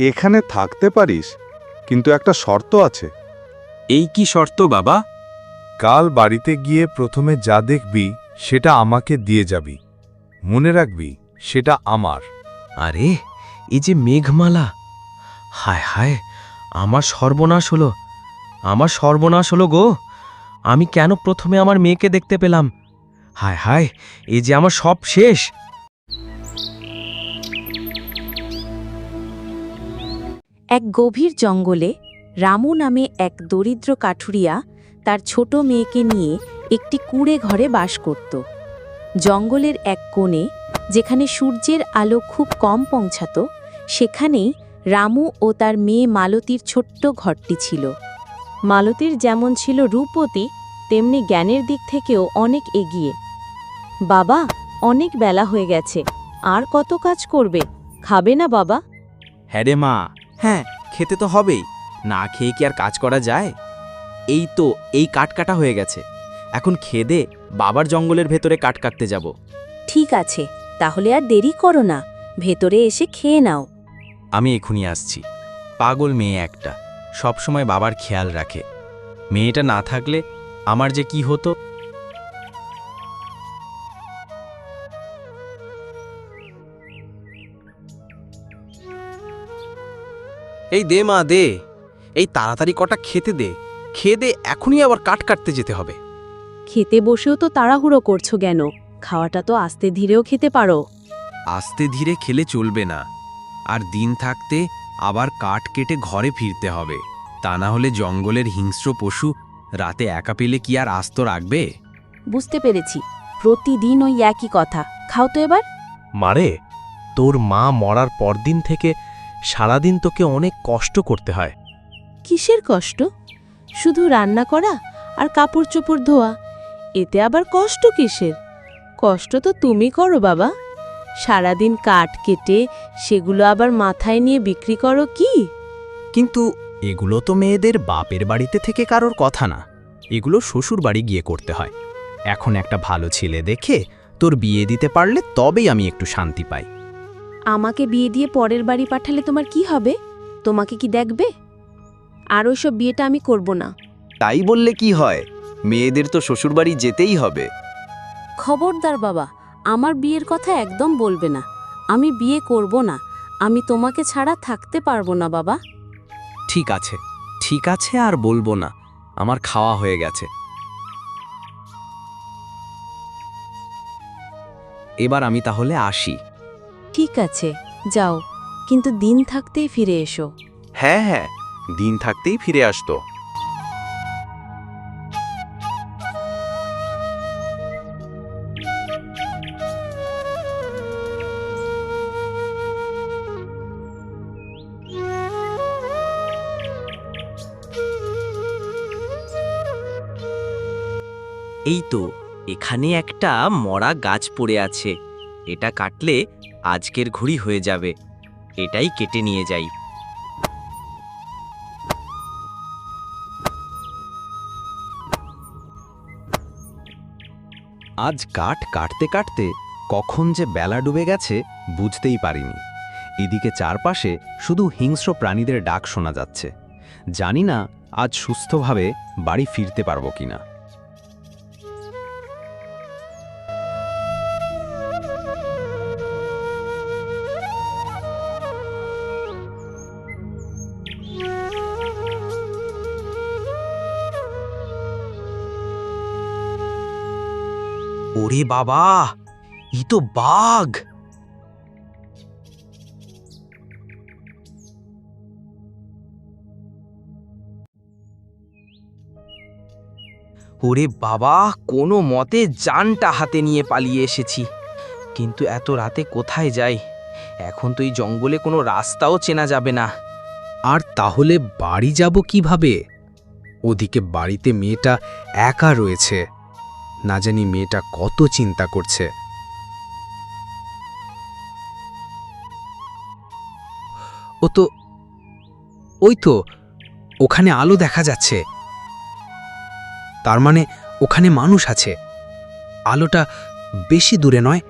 এখানে থাকতে পারিস কিন্তু একটা শর্ত আছে। এই কি শর্ত বাবা? কাল বাড়িতে গিয়ে প্রথমে যা দেখবি সেটা আমাকে দিয়ে যাবি। মনে রাখবি সেটা আমার। আরে এই যে মেঘমালা। হায় হায় আমার সর্বনাশ হলো। আমার সর্বনাশ হলো গো। আমি কেন প্রথমে আমার মেয়েকে দেখতে পেলাম? হায় হায় এই যে আমার সব শেষ। এক গভীর জঙ্গলে রামু নামে এক দরিদ্র কাঠুরিয়া তার ছোট মেয়েকে নিয়ে একটি কুঁড়ে ঘরে বাস করত। জঙ্গলের এক কোণে, যেখানে সূর্যের আলো খুব কম পৌঁছাত, সেখানেই রামু ও তার মেয়ে মালতীর ছোট্ট ঘরটি ছিল। মালতীর যেমন ছিল রূপতী তেমনি জ্ঞানের দিক থেকেও অনেক এগিয়ে। বাবা, অনেক বেলা হয়ে গেছে, আর কত কাজ করবে? খাবে না বাবা? হ্যাঁ রে মা হ্যাঁ খেতে তো হবেই। না খেয়ে কি আর কাজ করা যায়? এই তো এই কাঠ কাটা হয়ে গেছে। এখন খেদে বাবার জঙ্গলের ভেতরে কাঠ কাটতে যাব। ঠিক আছে তাহলে আর দেরি করো না। ভেতরে এসে খেয়ে নাও। আমি এখুনি আসছি। পাগল মেয়ে একটা। সবসময় বাবার খেয়াল রাখে। মেয়েটা না থাকলে আমার যে কি হতো? এই দে মা দে। এই তাড়াতাড়ি কটা খেতে দে। খেয়ে দে এখনই আবার কাট কাটতে যেতে হবে। খেতে বসেও তো তাড়াহুড়ো করছ কেন? খাওয়াটা তো আস্তে ধীরেও খেতে পারো। আস্তে ধীরে খেলে চলবে না। আর দিন থাকতে আবার কাঠ কেটে ঘরে ফিরতে হবে। তা না হলে জঙ্গলের হিংস্র পশু রাতে একা পেলে কি আর আস্ত রাখবে? বুঝতে পেরেছি। প্রতিদিন ওই একই কথা। খাও তো এবার। মারে তোর মা মরার পরদিন থেকে সারাদিন তোকে অনেক কষ্ট করতে হয়। কিসের কষ্ট? শুধু রান্না করা আর কাপড় চোপড় ধোয়া? এতে আবার কষ্ট কিসের? কষ্ট তো তুমি করো বাবা। সারাদিন কাঠ কেটে সেগুলো আবার মাথায় নিয়ে বিক্রি করো কি? কিন্তু এগুলো তো মেয়েদের বাপের বাড়িতে থেকে কারোর কথা না। এগুলো শ্বশুর বাড়ি গিয়ে করতে হয়। এখন একটা ভালো ছেলে দেখে তোর বিয়ে দিতে পারলে তবেই আমি একটু শান্তি পাই। আমাকে বিয়ে দিয়ে পরের বাড়ি পাঠালে তোমার কি হবে? তোমাকে কি দেখবে? আর ওইসব বিয়েটা আমি করব না। তাই বললে কি হয়? মেয়েদের তো শ্বশুরবাড়ি যেতেই হবে। খবরদার বাবা আমার বিয়ের কথা একদম বলবে না। আমি বিয়ে করব না। আমি তোমাকে ছাড়া থাকতে পারব না বাবা। ঠিক আছে ঠিক আছে আর বলব না। আমার খাওয়া হয়ে গেছে। এবার আমি তাহলে আসি। ঠিক আছে যাও কিন্তু দিন থাকতেই ফিরে এসো। হ্যাঁ হ্যাঁ দিন থাকতেই ফিরে আসতো। এই তো এখানে একটা মরা গাছ পড়ে আছে। এটা কাটলে আজকের ঘড়ি হয়ে যাবে। এটাই কেটে নিয়ে যাই। আজ কাঠ কাটতে কাটতে কখন যে বেলা ডুবে গেছে বুঝতেই পারিনি। এদিকে চারপাশে শুধু হিংস্র প্রাণীদের ডাক শোনা যাচ্ছে। জানি না আজ সুস্থভাবে বাড়ি ফিরতে পারব কিনা। ওরে বাবা ই তো বাঘ। ওরে বাবা, কোনো মতে জানটা হাতে নিয়ে পালিয়ে এসেছি। কিন্তু এত রাতে কোথায় যাই? এখন তো এই জঙ্গলে কোনো রাস্তাও চেনা যাবে না। আর তাহলে বাড়ি যাব কীভাবে? ওদিকে বাড়িতে মেয়েটা একা রয়েছে। না জানি মেয়েটা কত চিন্তা করছে। ও তো, ওই তো, ওখানে আলো দেখা যাচ্ছে। তার মানে ওখানে মানুষ আছে। আলোটা বেশি দূরে নয়,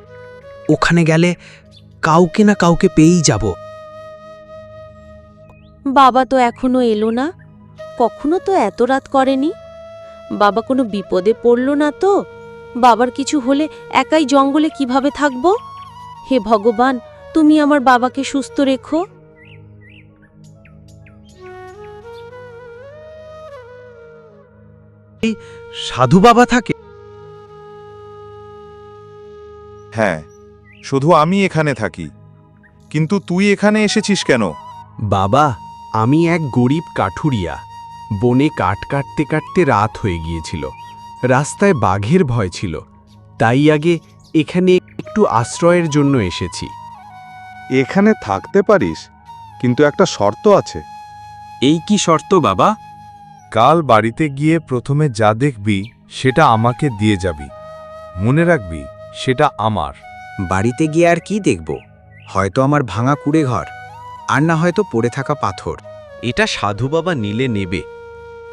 ওখানে গেলে কাউকে না কাউকে পেয়েই যাব। বাবা তো এখনও এলো না। কখনো তো এত রাত করেনি? বাবা কোনো বিপদে পড়ল না তো? বাবার কিছু হলে একাই জঙ্গলে কীভাবে থাকব? হে ভগবান তুমি আমার বাবাকে সুস্থ রেখো। সাধু বাবা থাকে? হ্যাঁ শুধু আমি এখানে থাকি। কিন্তু তুই এখানে এসেছিস কেন? বাবা আমি এক গরিব কাঠুরিয়া। বনে কাঠ কাটতে কাটতে রাত হয়ে গিয়েছিল। রাস্তায় বাঘের ভয় ছিল। তাই আগে এখানে একটু আশ্রয়ের জন্য এসেছি। এখানে থাকতে পারিস কিন্তু একটা শর্ত আছে। এই কি শর্ত বাবা? কাল বাড়িতে গিয়ে প্রথমে যা দেখবি সেটা আমাকে দিয়ে যাবি। মনে রাখবি সেটা আমার। বাড়িতে গিয়ে আর কি দেখব? হয়তো আমার ভাঙা কুড়ে ঘর আর না হয়তো পড়ে থাকা পাথর। এটা সাধু বাবা নিলে নেবে।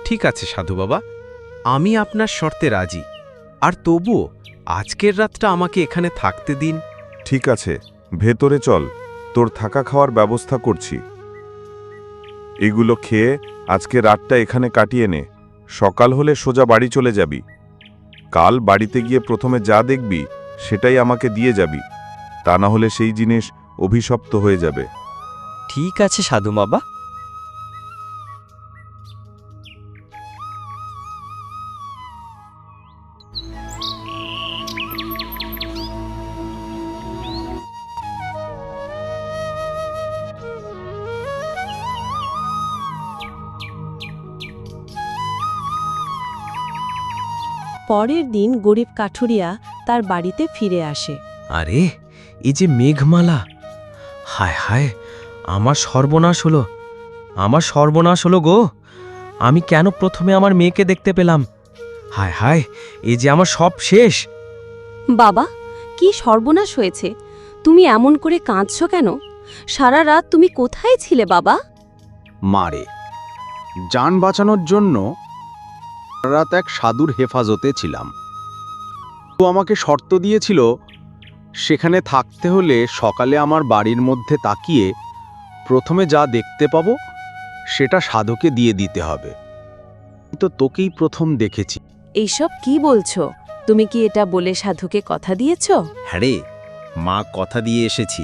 ঠিক আছে সাধু বাবা। আমি আপনার শর্তে রাজি। আর তবুও আজকের রাতটা আমাকে এখানে থাকতে দিন। ঠিক আছে ভেতরে চল। তোর থাকা খাওয়ার ব্যবস্থা করছি। এগুলো খেয়ে আজকে রাতটা এখানে কাটিয়ে নে। সকাল হলে সোজা বাড়ি চলে যাবি। কাল বাড়িতে গিয়ে প্রথমে যা দেখবি সেটাই আমাকে দিয়ে যাবি। তা না হলে সেই জিনিস অভিশপ্ত হয়ে যাবে। ঠিক আছে সাধু বাবা। পরের দিন গরিব কাঠুরিয়া তার বাড়িতে ফিরে আসে। আরে এই যে মেঘমালা। হায় হায় আমার সর্বনাশ হলো। আমার সর্বনাশ হলো গো। আমি কেন প্রথমে আমার মেয়েকে দেখতে পেলাম? হায় হায় এই যে আমার সব শেষ। বাবা কি সর্বনাশ হয়েছে? তুমি এমন করে কাঁদছ কেন? সারা রাত তুমি কোথায় ছিলে বাবা? মারে যান বাঁচানোর জন্য রাত এক সাধুর হেফাজতে ছিলাম। তো আমাকে শর্ত দিয়েছিল সেখানে থাকতে হলে সকালে আমার বাড়ির মধ্যে তাকিয়ে প্রথমে যা দেখতে পাবো সেটা সাধুকে দিয়ে দিতে হবে। তো তোকেই প্রথম দেখেছি। এইসব কি বলছো? তুমি কি এটা বলে সাধুকে কথা দিয়েছ? হ্যাঁ রে মা কথা দিয়ে এসেছি।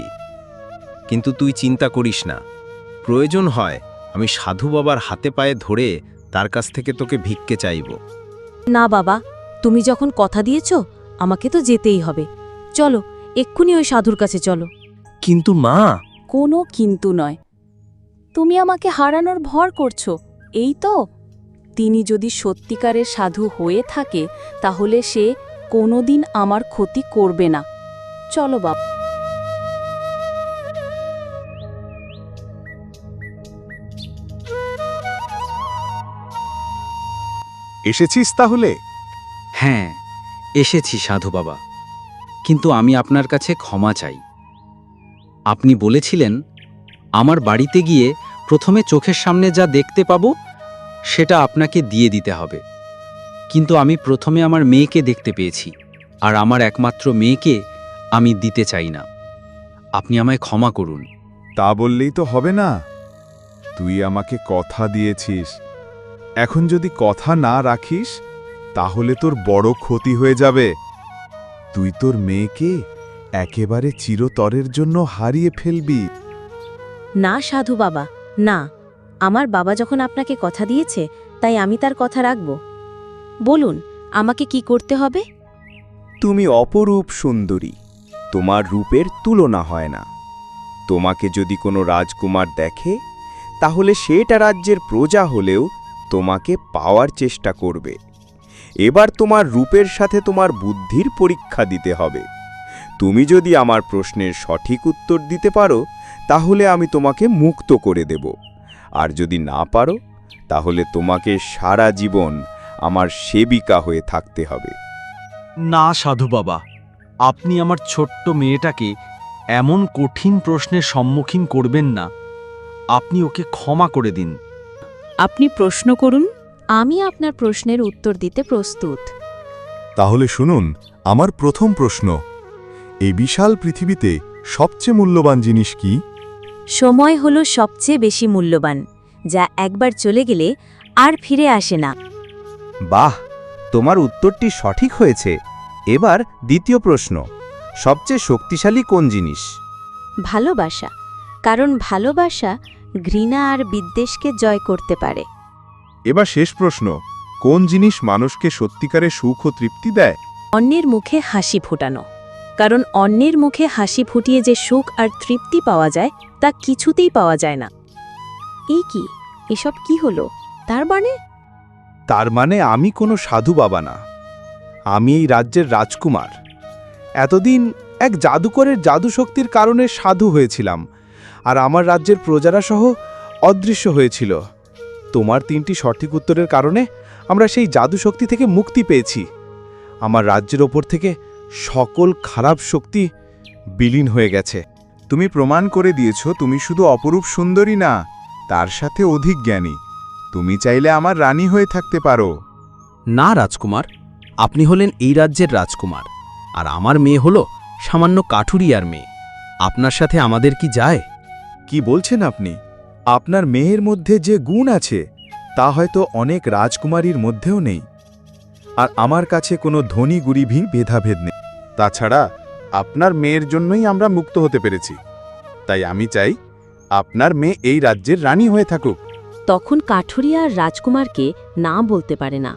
কিন্তু তুই চিন্তা করিস না। প্রয়োজন হয় আমি সাধু বাবার হাতে পায়ে ধরে তার কাছ থেকে তোকে ভিক্ষে চাইব। না বাবা তুমি যখন কথা দিয়েছ আমাকে তো যেতেই হবে। চলো এক্ষুনি ওই সাধুর কাছে চলো। কিন্তু মা! কোনো কিন্তু নয়। তুমি আমাকে হারানোর ভর করছ এই তো। তিনি যদি সত্যিকারের সাধু হয়ে থাকে তাহলে সে কোনোদিন আমার ক্ষতি করবে না। চলো বাবা। এসেছিস তাহলে? হ্যাঁ এসেছি সাধু বাবা। কিন্তু আমি আপনার কাছে ক্ষমা চাই। আপনি বলেছিলেন আমার বাড়িতে গিয়ে প্রথমে চোখের সামনে যা দেখতে পাবো সেটা আপনাকে দিয়ে দিতে হবে। কিন্তু আমি প্রথমে আমার মেয়েকে দেখতে পেয়েছি আর আমার একমাত্র মেয়েকে আমি দিতে চাই না। আপনি আমায় ক্ষমা করুন। তা বললেই তো হবে না। তুই আমাকে কথা দিয়েছিস। এখন যদি কথা না রাখিস তাহলে তোর বড় ক্ষতি হয়ে যাবে। তুই তোর মেয়েকে একেবারে চিরতরের জন্য হারিয়ে ফেলবি। না সাধু বাবা না। আমার বাবা যখন আপনাকে কথা দিয়েছে তাই আমি তার কথা রাখব। বলুন আমাকে কি করতে হবে? তুমি অপরূপ সুন্দরী তোমার রূপের তুলনা হয় না। তোমাকে যদি কোনো রাজকুমার দেখে তাহলে সেটা রাজ্যের প্রজা হলেও তোমাকে পাওয়ার চেষ্টা করবে। এবার তোমার রূপের সাথে তোমার বুদ্ধির পরীক্ষা দিতে হবে। তুমি যদি আমার প্রশ্নের সঠিক উত্তর দিতে পারো, তাহলে আমি তোমাকে মুক্ত করে দেব। আর যদি না পারো, তাহলে তোমাকে সারা জীবন আমার সেবিকা হয়ে থাকতে হবে। না, সাধু বাবা, আপনি আমার ছোট্ট মেয়েটাকে এমন কঠিন প্রশ্নের সম্মুখীন করবেন না। আপনি ওকে ক্ষমা করে দিন। আপনি প্রশ্ন করুন আমি আপনার প্রশ্নের উত্তর দিতে প্রস্তুত। তাহলে শুনুন আমার প্রথম প্রশ্ন। এই বিশাল পৃথিবীতে সবচেয়ে মূল্যবান জিনিস কি? সময় হলো সবচেয়ে বেশি মূল্যবান যা একবার চলে গেলে আর ফিরে আসে না। বাহ তোমার উত্তরটি সঠিক হয়েছে। এবার দ্বিতীয় প্রশ্ন সবচেয়ে শক্তিশালী কোন জিনিস? ভালোবাসা কারণ ভালোবাসা ঘৃণা আর বিদ্বেষকে জয় করতে পারে। এবার শেষ প্রশ্ন কোন জিনিস মানুষকে সত্যিকারে সুখ ও তৃপ্তি দেয়? অন্যের মুখে হাসি ফোটানো। কারণ অন্যের মুখে হাসি ফুটিয়ে যে সুখ আর তৃপ্তি পাওয়া যায় তা কিছুতেই পাওয়া যায় না। এই কি? এসব কি হলো? তার মানে? তার মানে আমি কোনো সাধু বাবা না। আমি এই রাজ্যের রাজকুমার। এতদিন এক জাদুকরের জাদু শক্তির কারণে সাধু হয়েছিলাম। আর আমার রাজ্যের প্রজারা সহ অদৃশ্য হয়েছিল। তোমার তিনটি সঠিক উত্তরের কারণে আমরা সেই জাদু শক্তি থেকে মুক্তি পেয়েছি। আমার রাজ্যের ওপর থেকে সকল খারাপ শক্তি বিলীন হয়ে গেছে। তুমি প্রমাণ করে দিয়েছ, তুমি শুধু অপরূপ সুন্দরী না, তার সাথে অধিক জ্ঞানী। তুমি চাইলে আমার রানী হয়ে থাকতে পারো। না, রাজকুমার। আপনি হলেন এই রাজ্যের রাজকুমার। আর আমার মেয়ে হল সামান্য কাঠুরিয়ার মেয়ে। আপনার সাথে আমাদের কি যায়? কি বলছেন আপনি? আপনার মেয়ের মধ্যে যে গুণ আছে, তা হয়তো অনেক রাজকুমারীর মধ্যেও নেই। আর আমার কাছে কোনো ধনী গরিবই ভেদাভেদ নেই। তাছাড়া, আপনার মেয়ের জন্যই আমরা মুক্ত হতে পেরেছি। তাই আমি চাই, আপনার মেয়ে এই রাজ্যের রানী হয়ে থাকুক। তখন কাঠুরিয়া আর রাজকুমারকে না বলতে পারে না।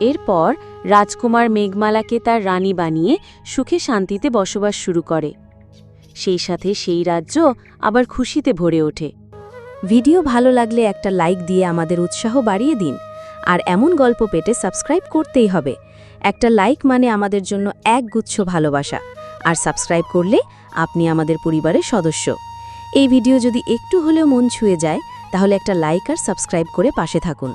এরপর রাজকুমার মেঘমালাকে তার রানী বানিয়ে সুখে শান্তিতে বসবাস শুরু করে। সেই সাথে সেই রাজ্য আবার খুশিতে ভরে ওঠে। ভিডিও ভালো লাগলে একটা লাইক দিয়ে আমাদের উৎসাহ বাড়িয়ে দিন। আর এমন গল্প পেতে সাবস্ক্রাইব করতেই হবে। একটা লাইক মানে আমাদের জন্য এক গুচ্ছ ভালোবাসা। আর সাবস্ক্রাইব করলে আপনি আমাদের পরিবারের সদস্য। এই ভিডিও যদি একটু হলেও মন ছুঁয়ে যায়, তাহলে একটা লাইক আর সাবস্ক্রাইব করে পাশে থাকুন।